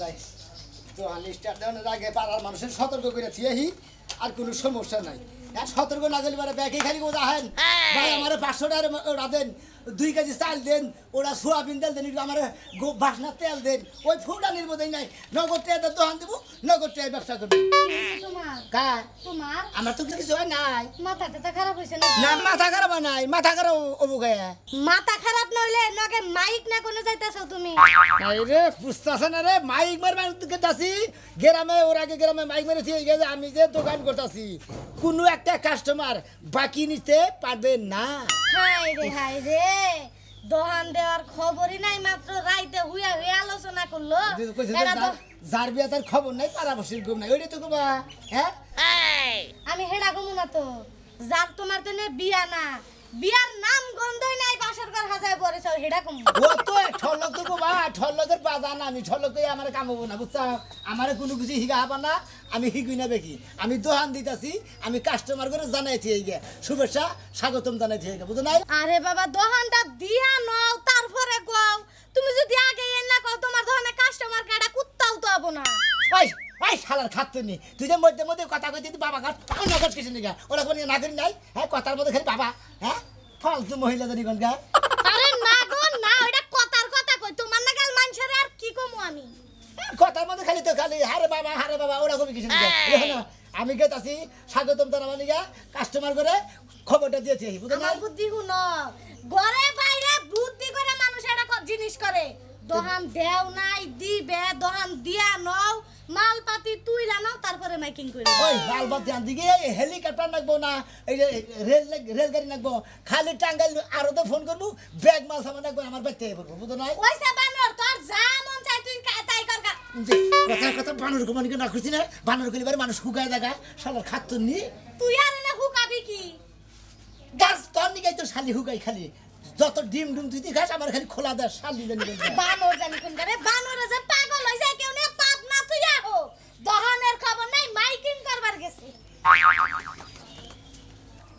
যাই। আমি স্টার্ট দেওয়ানোর আগে পাড়ার মানুষের সতর্ক করে থিয়েহি আর কোনো সমস্যা নাই। হ্যাঁ সতর্ক না গেলে মানে ব্যাগে খালি কোথা হেন ভাই আমার পাঁচশো টাকা ওরা দেন। দুই কেজি চাল দেন ওরা সোয়াবিন তেল দেন আমার বাসনার তেল দেন। ওই ফুটানির মধ্যেই নাই নগদ টাকা দোকান দেবো নগদ টাকা ব্যবসা করব। তোমার তোমার? আমার তো কিছু হয় নাই। মাথা টাথা খারাপ হয়েছে না না মাথা খারাপ নাই মাথা খারাপ অবু গায়ে মাথা খারাপ নইলে মাইক না কোনে যাইতাছো তুমি? নাই রে বুঝতেছে না রে মাইক যাচ্ছি। গ্রামে ওর আগে গ্রামে মাইক মেরেছি এই যে আমি যে দোকান করতেছি কোনো একটা কাস্টমার বাকি নিতে পারবে না। হাই রে হাই রে। দোহান দেওয়ার খবরই নাই মাত্র রাইতে হুয়া হুয়া আলোচনা করল। যার- বিয়া তার খবর নাই পাড়া বসির ঘুম নাই। ওইটা তো কবা হ্যাঁ? আমি হেডা কমু না তো। যার তোমার তো বিয়া না বিয়ার নাম গন্ধই ঘর হাজায় পড়েছ হেডা কমু। ও তো ঠলক তো কবা ঠলকের বাজান আমি ঠলকে আমার কাম না বুঝছা? আমার কোনো কিছু হিগা হবা না আমি হিগুই না বেকি আমি দোকান দিতেছি আমি কাস্টমার করে জানাইছি এই গে শুভেচ্ছা স্বাগতম জানাইছি এই গে বুঝো নাই? আরে বাবা দোহানটা দিয়া নাও তারপরে কও। তুমি যদি আগে এ না কও তোমার দোকানে কাস্টমার কাটা কুত্তাও তো না। ওই ওই শালার খাচ্ছে নি তুই যে মধ্যে মধ্যে কথা কইতে বাবা ঘাট তখন নগদ কিছু ওরা কোনো না নাই? হ্যাঁ কথার মধ্যে খালি বাবা হ্যাঁ? ফালতু মহিলা জানি কোন গা। আরে না গো না ওটা কথার কথা কই। তোমার না গেল মানুষের আর কি কমু আমি? কথার মধ্যে খালি তো খালি হারে বাবা হারে বাবা ওরা কবি কিছু দেখো আমি গেতাছি স্বাগতম জানাবা নিগা কাস্টমার করে খবরটা দিয়েছি বুঝলি না আমার বুদ্ধি হুন ঘরে বাইরে বুদ্ধি করে মানুষ এটা ক- জিনিস করে। দোহান দেও নাই দিবে দোহান দিয়া নও মালপাতি তুইলা নাও তারপরে মাইকিং করে ওই লাল বাতি আন দিকে হেলিকপ্টার নাকবো না এই যে রেল রেলগাড়ি নাকবো খালি টাঙ্গাইল আরও তো ফোন করব ব্যাগ মাল সামান নাকবো আমার ব্যাগ থেকে পড়ব বুঝো নাই? ওইসা বানর তোর যা মন চাই তুই তাই কর। কথা কথা বানর কমানিকে না খুঁজছি না? বানর কলিবার মানুষ শুকায় দেখা শালার খাচ্ছ নি। তুই আর না হুকাবি কি? গাছ তোর নিগাই তো শালি হুকাই খালি। যত ডিম ডুম তুই খাস আমার খালি খোলা দেয় শালি জানি বানর জানি কোন করে বানরে যে পাগল হই যায় কেউ নে পাপ না তুই আহো। দহনের খবর নাই মাইকিং করবার গেছে।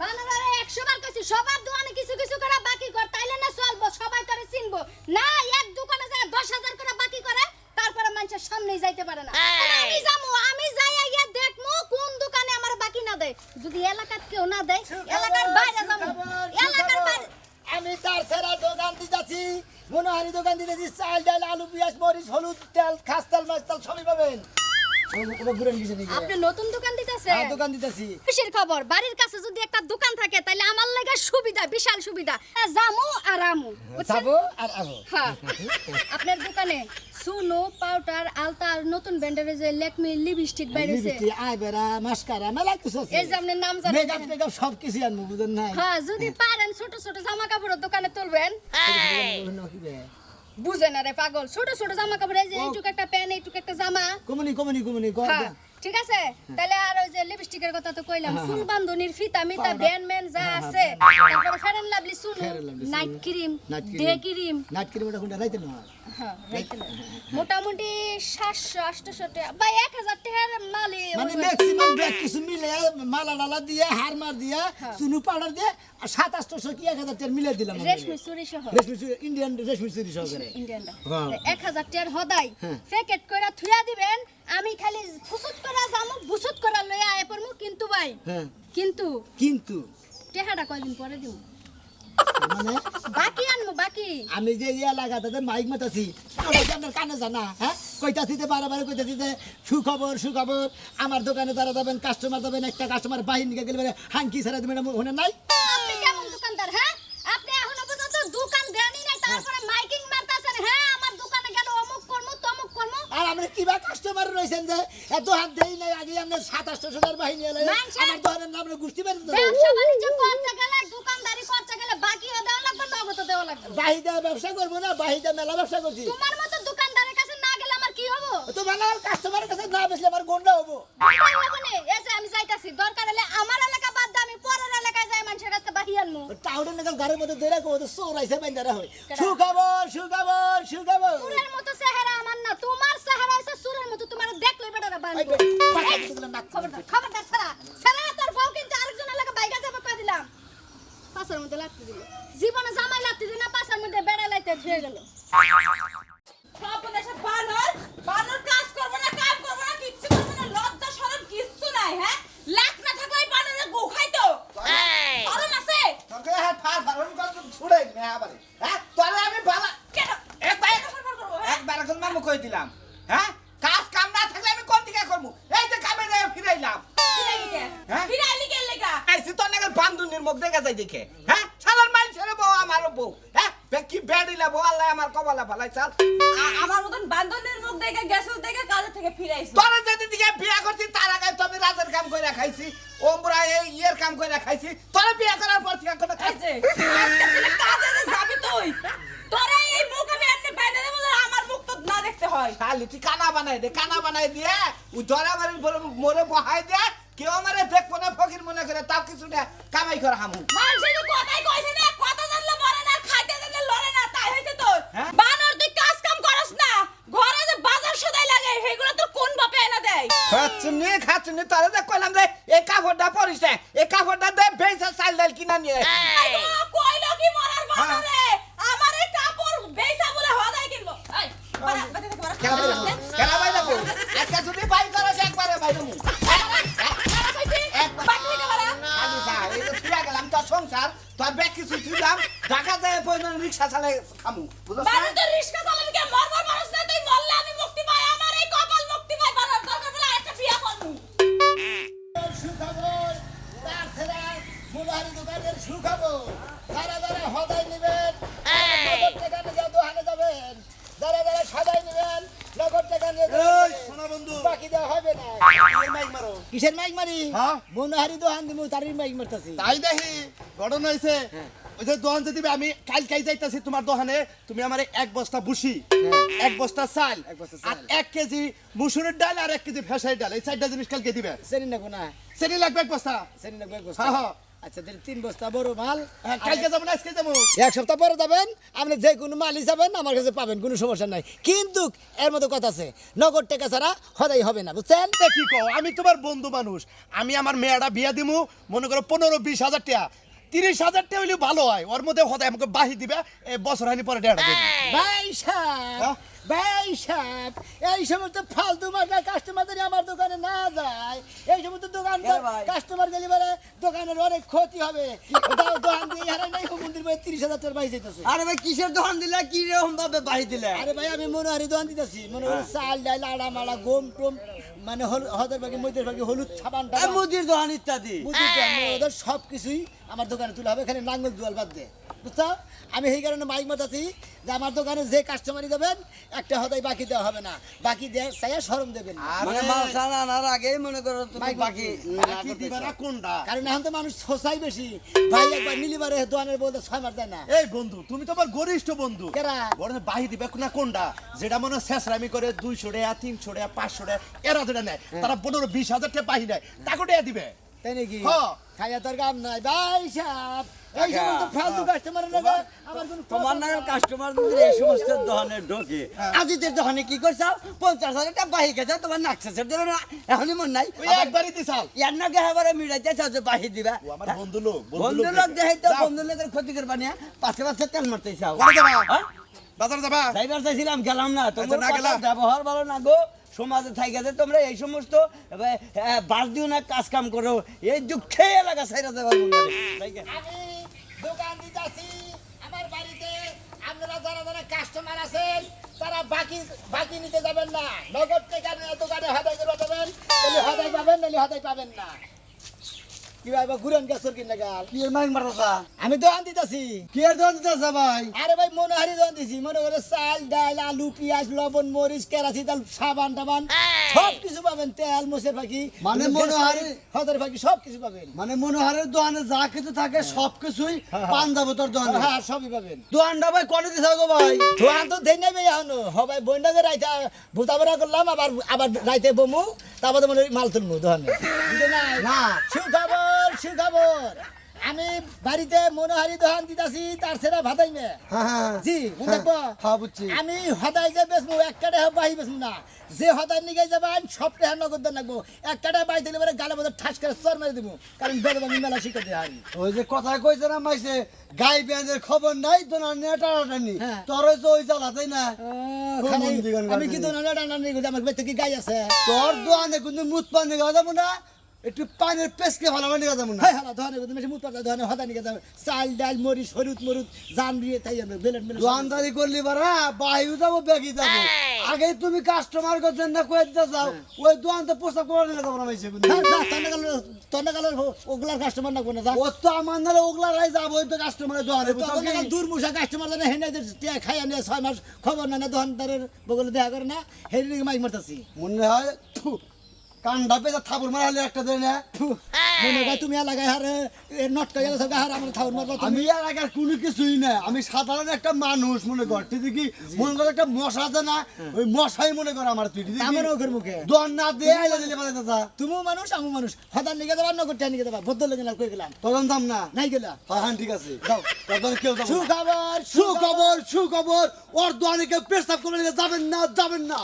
বানরে একশো বার কইছি সবার দোকানে কিছু কিছু করে বাকি কর তাইলে না চলবো সবাই করে চিনবো। না এক দোকানে যায় দশ হাজার করে বাকি করে তারপরে মানুষের সামনেই যাইতে পারে না। আমি যামু আমি যাই আইয়া দেখমু কোন দোকানে আমার বাকি না দেয়। যদি এলাকার কেউ না দেয় এলাকার বাইরে যাব এলাকার বাইরে আমি তার সেরা দোকান দিতেছি। মনোহারি দোকান দিতেছি চাল, ডাল, আলু, পেঁয়াজ, মরিচ, হলুদ, তেল, খাস তেল, মাছ তেল, সবই পাবেন। আপনি নতুন দোকান দিতেছে হ্যাঁ, দোকান দিতেছি। খুশির খবর? বাড়ির কাছে যদি একটা দোকান থাকে তাহলে আমার লাগে সুবিধা বিশাল সুবিধা। হ্যাঁ, জামু আর আমু যাব আর আবো হ্যাঁ। আপনার দোকানে সুনো পাউডার আলতা আর নতুন ব্র্যান্ডের যে লেকমি লিপস্টিক বাইরেছে। আইবেরা মাস্কারা মেলা কিছু আছে। এই যে আপনার নাম জানেন মেকআপ টেকআপ সব কিছু আনব বুঝেন নাই? হ্যাঁ যদি পারেন ছোট ছোট জামা কাপড়ের দোকানে তুলবেন। বুঝেন রে পাগল। ছোট ছোট জামা কাপড় এই যে এইটুক একটা প্যান্ট এইটুক একটা জামা। কমনি কমনি কমনি ঠিক আছে? তাহলে আর ওই যে লিপস্টিকের কথা তো কইলাম চুল বান্ধনির ফিতা মিতা ব্যান্ড ম্যান যা আছে তারপরে ফের এন্ড লাভলি সুনু নাইট ক্রিম ডে ক্রিম নাট করে মোটা কোনটা? রাইতে না হ্যাঁ। মোটামুটি সাতশো আটশো বা এক হাজার টাকার মালি মানে ম্যাক্সিমাম ব্যাগ কিছু মিলে মালা ডালা দিয়ে হার মার দিয়ে চুনু পাউডার দিয়ে আর সাত আটশো কি এক হাজার মিলে দিলাম। রেশমি চুরি সহ। রেশমি চুরি ইন্ডিয়ান রেশমি চুরি সহকারে। ইন্ডিয়ানটা হ্যাঁ। এক হাজার টাকার হদাই। হ্যাঁ। প্যাকেট করে থুয়া দিবেন আমি খালি ফুসুত করে যামু বুসুত করে লইয়া আয় পড়মু কিন্তু ভাই হ্যাঁ। কিন্তু কিন্তু? টেহাটা কয়দিন পরে দিব মানে? বাকি আনমু বাকি। আমি যে ইয়ে লাগাতে মাইক মাতাছি আপনার কানে জানা হ্যাঁ? কইতাছি যে বারে বারে কইতাছি যে সুখবর সুখবর আমার দোকানে তারা যাবেন কাস্টমার যাবেন একটা কাস্টমার বাহির নিয়ে গেলে হাঙ্কি ছাড়া দেবেন ওখানে নাই আপনি কেমন দোকানদার হ্যাঁ আপনি এখনও পর্যন্ত দোকান দেনই নাই তারপরে মাইকিং মারতাছেন হ্যাঁ আমার দোকানে গেল অমুক করমু তমুক করমু আর আমরা কিবা কাস্টমার যে এত হাত দেই নাই আগে আমরা সাত আটশো সোনার বাহিনী এলে মানুষের- আমার দোকানের নাম গোষ্ঠী বের ব্যবসা বাণিজ্য করতে গেলে দোকানদারি করতে গেলে বাকিও দেওয়া লাগবে নগদও দেওয়া লাগবে। বাহিদা ব্যবসা করব না বাহিদা মেলা ব্যবসা করছি। তোমার মতো দোকানদারের কাছে না গেলে আমার কি হব? তো মানে আমার কাস্টমারের কাছে না বেশলে আমার গন্ডা হব। দোকান লাগুনে, এই যে আমি যাইতাছি দরকার হলে আমার এলাকা বাদ দিয়ে আমি পরের এলাকায় যাই মানুষের কাছে বাহিয়ে আনব। টাউনের নাগাল ঘরের মধ্যে ধরে কো তো চোরাইছে বাইন্দারা হয় সুখবর সুখবর সুখবর সুরের মতো চেহারা আমার না তোমার চেহারা হচ্ছে সুরের মতো তোমার দেখলে বেটারা এই বানবো বে, পাঠাই দিছিলাম নাক খবরদার খবরদার সারা সারা তোর বউ কিন্তু আরেকজন এলাকা বাইরে যাবে কই দিলাম। পাশের মধ্যে লাগতে দিল। জীবনে জামাই লাগতে দিল না পাশের মধ্যে বেড়া লাইতে ধুয়ে গেল সব দেশে বানর বানর আমি কই দিলাম হ্যাঁ কাজ কাম না থাকলে আমি কোন দিকে করব এই যে কামে যায় ফিরাইলাম হ্যাঁ? আইসি তো নাকি বান্ধুনির মুখ দেখে যাই দেখে হ্যাঁ সাধারণ মানুষের বউ আমার বউ হ্যাঁ বে- কি বেড়িলা বউ আল্লাহ আমার কপালে ফেলাই চাল আমার মতন থেকে ফিরাইছো তোরা যেদিন বিয়া করছি তার আগে রাজের কাম করে খাইছি। ওমরা এই ইয়ের কাম করে খাইছি। তোরা বিয়া করার পর থেকে কোনো খাইছে কাজে যাবি তুই তোরা এই মুখ আমি এমনি বাইরে দেবো আমার মুখ তো না দেখতে হয়। শালি তুই কানা বানাই দে কানা বানাই দিয়ে ওই ধরা মারি মোরে বহাই দে কেউ আমারে দেখব না ফকির মনে করে তাও কিছু না কামাই করে হামু। মানুষের কথাই কইছে না কথা জানলে মরে না খাইতে জানলে লড়ে না তাই হইছে তোর হ্যাঁ? বানর তুই কাজ কাম করস না ঘরে যে বাজার সদাই লাগে সেগুলো তোর কোন বাপে এনে দেয় খাচ্ছুনি তোরা যে কইলাম রে এই কাপড়টা পরিস এই কাপড়টা দে বেসা চাল ডাল কিনা নিয়ে। কইলো কি মরার বানরে আমার এই কাপড় বেচা বলে হদাই কিনবো। এই। খেলা বাইরে খেলা বাইরে আজকে যদি বাই করো একবারে বাইরে মু। যা যে তুই সংসার তোর ব্যাগ কিছু তুইলাম ঢাকা যায় প্রয়োজন রিক্সা চালাই খামু বুঝছ? তো রিস্কা চালাবি কে মরবার মানুষ দোকানে যাবেন যারা যারা সদাই নেবেন নগদ টাকা নিয়ে এই সোনা বন্ধু। বাকি দেওয়া হবে না। এই মাইক মারো? কিসের মাইক মারি? হ্যাঁ? মনোহারি দোকান দিব তারই মাইক মারতাছি। তাই দেখি ঘটনা হয়েছে। ওই যে দোকান যে আমি কাল কাই যাইতাছি তোমার দোকানে তুমি আমার এক বস্তা বুসি এক বস্তা চাল এক আর এক কেজি মুসুরের ডাল আর এক কেজি ফেসাই ডাল। এই চারটা জিনিস কালকে দিবে। সেনি না। কোনা সেটি লাগবে এক বস্তা? সেনি না এক বস্তা। হ্যাঁ, হ্যাঁ। আচ্ছা তাহলে তিন বস্তা বড় মাল। হ্যাঁ, কালকে যাব আজকে যাব। এক সপ্তাহ পরে যাবেন আপনি যে কোনো মালই যাবেন আমার কাছে পাবেন কোনো সমস্যা নাই। কিন্তু এর মতো কথা আছে নগদ টাকা ছাড়া হদাই হবে না বুঝছেন? কি কও? আমি তোমার বন্ধু মানুষ। আমি আমার মেয়েটা বিয়া দিমু মনে করো পনেরো বিশ হাজার টাকা। তিরিশ হাজার টাকা হইলে ভালো হয়। ওর মধ্যে হদায় আমাকে বাহি দিবে বছর হানি পরে দেড় ভাই সাহেব হ্যাঁ? ভাই সাহেব এই সমস্ত ফালতু মার্কা কাস্টমার যদি আমার দোকানে না যায়। এই সমস্ত দোকান কাস্টমার গেলে পরে দোকানের অনেক ক্ষতি হবে। দাও দোকান দিয়ে হারাই নাই মন্দির ভাই তিরিশ হাজার টাকার বাইরে যেতেছে আরে ভাই কিসের দোকান দিলে কি রকম ভাবে বাড়ি দিলে? আরে ভাই আমি মনোহারি দোকান দিতেছি। মনে করি চাল ডাল আড়া মাড়া গম টম মানে হল- হদের বাকি মধ্যের বাকি হলুদ টাবান। মুদির দোকান ইত্যাদি। তো, আমি ওদের সব কিছুই আমার দোকানে তুলে হবে এখানে নাঙ্গল দুয়াল বাদ দে। বুঝছ? আমি সেই কারণে মাইক মাতাছি যে আমার দোকানে যে কাস্টমারই দেবেন একটা হদাই বাকি দেওয়া হবে না। বাকি দেয় চাইয়া সরম দেবেন। মানে মাল সাল আনার আগেই মনে করো তুমি বাকি বাকি। দিবে না কোনটা? কারণ এখন তো মানুষ সোসাই বেশি। ভাই একবার নিলিবারে দোকানের বলতে ছয় মাস দেয় না। এই বন্ধু তুমি তো আমার গরিষ্ঠ বন্ধু। কেরা? বাহি দিবে না কোনটা? যেটা মনে হয় শেষরামি করে দুইশো টাকা তিনশো টাকা পাঁচশো টাকা এরা যেটা নেয় তারা পনেরো বিশ হাজার টাকা বাহি নেয় তাকে দিবে। তাই নাকি? হ্যাঁ। খাইয়া তোর কাম নাই। ভাই সাহেব এই সমস্ত ফালতু কাস্টমারের লাগে আমার কোনো তোমার নাগাল কাস্টমার এই সমস্ত দোকানে ঢোকে। আজিতের দোকানে কি করছাও পঞ্চাশ হাজার টাকা বাহি গেছে তোমার নাকশাসের দিল না। এখনই মন নাই। একবারই দিছাল ইয়ার নাকি এবারে মিলাইতে চাও যে বাহি দিবা। আমার বন্ধু লোক বন্ধু লোক দেখে। তো বন্ধু লোকের ক্ষতি করবা নিয়ে পাশে পাশে তেল মারতে চাও। ঘরে যাবা? হ্যাঁ? বাজার যাবা? যাইবার চাইছিলাম গেলাম না। তোমার না গেলা? কথার ব্যবহার ভালো না গো। সমাজে থাইকে যে তোমরা এই সমস্ত বাস দিও না, কাজ কাম করো। এই দুঃখে এলাকা সাইরা যাবে দোকান দিতে দিতেছি আমার বাড়িতে আপনারা যারা যারা কাস্টমার আছেন, তারা বাকি বাকি নিতে যাবেন না। নগদ টাকা দোকানে হদাই করে দেবেন, তাহলে পাবেন, নাহলে পাবেন না। আমি দোকান দিতেছি। কি এর দোকান দিতেছ ভাই? আরে ভাই মনোহারি দোকান দিছি। মনে করে চাল ডাল আলু পেঁয়াজ লবণ মরিচ কেরাসি তেল সাবান টাবান সব কিছু পাবেন। তেল মোষের পাখি মানে মনোহারি- হদের পাখি সব কিছু পাবেন। মানে মনোহরের দোকানে যা কিছু থাকে সব কিছুই পান যাব তোর দোকানে হ্যাঁ সবই পাবেন। দোকানটা ভাই কনে দিছ গো ভাই? দোকান তো দেই নেবে এখনও। হবাই বন্ডাকে রাইতে ভূতাবরা করলাম আবার আবার রাইতে বমু তারপর মনে মাল তুলবো দোকানে না। না। সুখবর সুখবর আমি বাড়িতে মনোহারি দোকান দিতাছি তার সেটা ভাতাই মে। হ্যাঁ জি দেখব হ্যাঁ বুঝছি। আমি হদাই যে বেসমু এক কাটে বাহি বেসমু না। যে হদাই নিয়ে যাবেন সব টাকা নগদ দেন লাগবো এক কাটে বাই দিলে পরে গালে বোধ ঠাস করে চর মেরে দিব কারণ বেদ আমি মেলা শিখে দিয়ে হারি ওই যে কথা কইছে না মাইছে গাই পেঁয়াজের খবর নাই তো না নেটানি হ্যাঁ। তোর তো ওই চালাতেই না? আমি কি গাল তো না ডানা নিয়ে আমার বেতে কি গাই আছে? তোর দোকানে কিন্তু মুত পানি গাওয়া যাব না। একটু পানির পেস্কে ভালো করে নিয়ে যাব না। হ্যাঁ হ্যাঁ ধনে তুমি মুখ পাতা ধনে হদা নিকে দাও চাল ডাল মরিচ হলুদ মরুদ জান দিয়ে তাই আমরা বেলেট মেলে দোকানদারি করলি বারা বায়ু যাব বেগি যাব। আগে তুমি কাস্টমার করছেন না কয়ে দিতে যাও ওই দোকান তো প্রস্তাব করে নিয়ে যাব না মাইছে হ্যাঁ যা তনে গেল তনে গেল ওগুলার কাস্টমার না কোনে যা। ও তো আমার নালে ওগুলা রাই যাব ওই তো কাস্টমারের দোকানে দূর মুসা কাস্টমার জানে হেনে টিয়া খাইয়া নিয়ে ছয় মাস খবর না না দোকানদারের বগলে দেখা করে না হেনে মাইক মারতাছি। মনে হয় কান্ডা পেয়ে থাপুর মারালে একটা দেয় না। মনে তুমি এলাকায় হারে নটকা গেলে সব হার আমার থাউর মারবা আমি এলাকার কোনো কিছুই না আমি সাধারণ একটা মানুষ মনে কর তুই দেখি মনে কর একটা মশা আছে না ওই মশাই মনে কর আমার তুই দেখি আমার ওখের মুখে। দোকান না দিয়ে আইলা দিলে পারে দাদা তুমিও মানুষ আমিও মানুষ। হদার নিকে যাবা নগর টিয়া নিকে যাবা লেগে না কই গেলাম? তখন দাম না। নাই গেলা? হ্যাঁ হ্যাঁ ঠিক আছে। যাও। তখন কেউ যাব সুখবর সুখবর সুখবর। ওর কেউ পেশাব করে নিয়ে যাবেন না যাবেন না।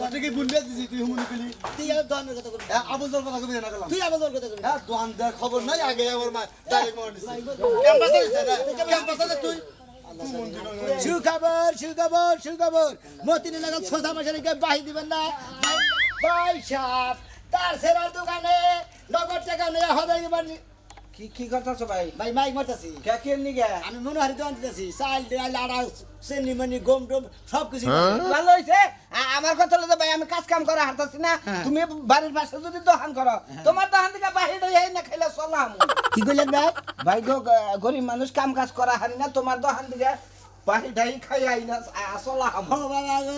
তোকে কি বুঝলে দিছি তুই হুমুনি পেলি? তুই আর দোকানের কথা আবুল কথা কবি না তুই আবার তোর কথা করবি হ্যাঁ দোকান দেওয়ার খবর নাই আগে আমার মা ডাইরেক্ট মার দিছে ক্যাম্পাসে ক্যাম্পাসে তুই সুখবর সুখবর সুখবর মতিন লাগাল সোজা মাসের বাহি দিবেন না ভাই- ভাই তার সেরার দোকানে নগর টাকা নিয়ে দিবেন কি কি করতেছ ভাই? ভাই মাইক মারতাছি। কে কে নিগে? আমি মনে হারি দোকান দিতেছি। চাল ডাল আড়া চেনি মানি গম টম সব কিছু ভালো হইছে? আমার কথা হলো ভাই আমি কাজ কাম করা হারতাছি না। তুমি বাড়ির পাশে যদি দোকান করো তোমার দোকান থেকে বাহির হয়ে না খাইলে চলাম। কি কইলেন ভাই? ভাই গো গরিব মানুষ কাম কাজ করা হারি না তোমার দোকান থেকে বাহির ঢাই খাই আই না চলাম। ও বাবা গো।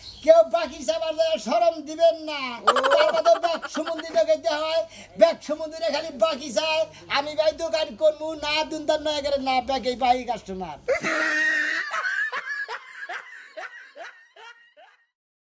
কেউ বাকি সাবার সরম দিবেন না। তারপরে ব্যাগ সমুদ্রে দেখাইতে হয়। ব্যাগ সমুদ্রে খালি বাকি চায়। আমি ভাই দোকান করব না দুন তার নয় করে না ব্যাগ এই বাই কাস্টমার